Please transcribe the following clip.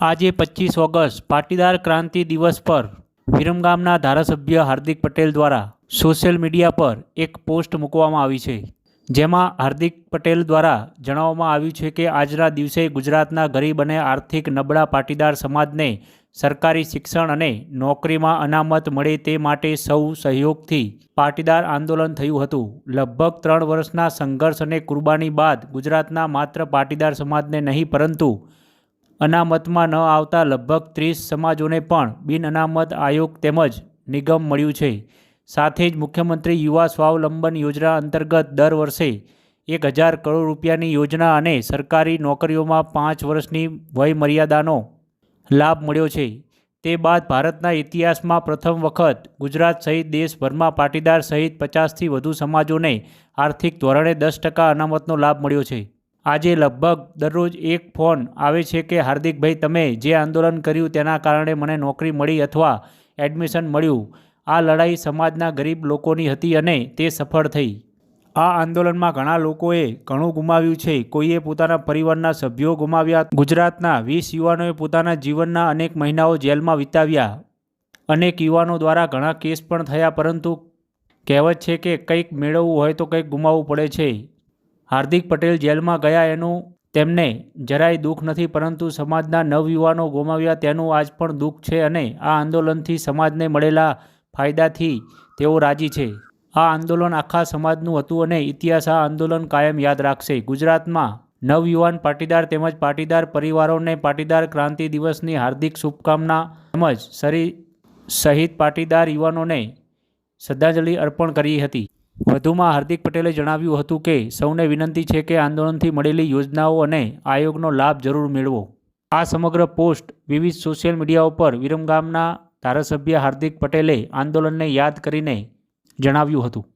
આજે પચીસ ઓગસ્ટ, પાટીદાર ક્રાંતિ દિવસ પર વિરમગામના ધારાસભ્ય હાર્દિક પટેલ દ્વારા સોશિયલ મીડિયા પર એક પોસ્ટ મૂકવામાં આવી છે. જેમાં હાર્દિક પટેલ દ્વારા જણાવવામાં આવ્યું છે કે આજના દિવસે ગુજરાતના ગરીબ અને આર્થિક નબળા પાટીદાર સમાજને સરકારી શિક્ષણ અને નોકરીમાં અનામત મળે તે માટે સૌ સહયોગથી પાટીદાર આંદોલન થયું હતું. લગભગ ત્રણ વર્ષના સંઘર્ષ અને કુરબાની બાદ ગુજરાતના માત્ર પાટીદાર સમાજને નહીં, પરંતુ અનામતમાં ન આવતા લગભગ ત્રીસ સમાજોને પણ બિન અનામત આયોગ તેમજ નિગમ મળ્યું છે. સાથે જ મુખ્યમંત્રી યુવા સ્વાવલંબન યોજના અંતર્ગત દર વર્ષે એક હજાર કરોડ રૂપિયાની યોજના અને સરકારી નોકરીઓમાં પાંચ વર્ષની વયમર્યાદાનો લાભ મળ્યો છે. તે બાદ ભારતના ઇતિહાસમાં પ્રથમ વખત ગુજરાત સહિત દેશભરમાં પાટીદાર સહિત પચાસથી વધુ સમાજોને આર્થિક ધોરણે દસ ટકા અનામતનો લાભ મળ્યો છે. આજે લગભગ દરરોજ એક ફોન આવે છે કે, હાર્દિકભાઈ, તમે જે આંદોલન કર્યું તેના કારણે મને નોકરી મળી અથવા એડમિશન મળ્યું. આ લડાઈ સમાજના ગરીબ લોકોની હતી અને તે સફળ થઈ. આ આંદોલનમાં ઘણા લોકોએ ઘણું ગુમાવ્યું છે. કોઈએ પોતાના પરિવારના સભ્યો ગુમાવ્યા. ગુજરાતના વીસ યુવાનોએ પોતાના જીવનના અનેક મહિનાઓ જેલમાં વિતાવ્યા. અનેક યુવાનો દ્વારા ઘણા કેસ પણ થયા, પરંતુ કહેવત છે કે, કંઈક મેળવવું હોય તો કંઈક ગુમાવવું પડે છે. હાર્દિક પટેલ જેલમાં ગયા એનું તેમને જરાય દુઃખ નથી, પરંતુ સમાજના નવયુવાનો ગુમાવ્યા તેનું આજ પણ દુઃખ છે અને આ આંદોલનથી સમાજને મળેલા ફાયદાથી તેઓ રાજી છે. આ આંદોલન આખા સમાજનું હતું અને ઇતિહાસ આ આંદોલન કાયમ યાદ રાખશે. ગુજરાતમાં નવયુવાન પાટીદાર તેમજ પાટીદાર પરિવારોને પાટીદાર ક્રાંતિ દિવસની હાર્દિક શુભકામના તેમજ સરી, સહિત પાટીદાર યુવાનોને શ્રદ્ધાંજલિ અર્પણ કરી હતી. વધુમાં હાર્દિક પટેલે જણાવ્યું હતું કે, સૌને વિનંતી છે કે આંદોલનથી મળેલી યોજનાઓ અને આયોગનો લાભ જરૂર મેળવો. આ સમગ્ર પોસ્ટ વિવિધ સોશિયલ મીડિયા ઉપર વિરમગામના ધારાસભ્ય હાર્દિક પટેલે આંદોલનને યાદ કરીને જણાવ્યું હતું.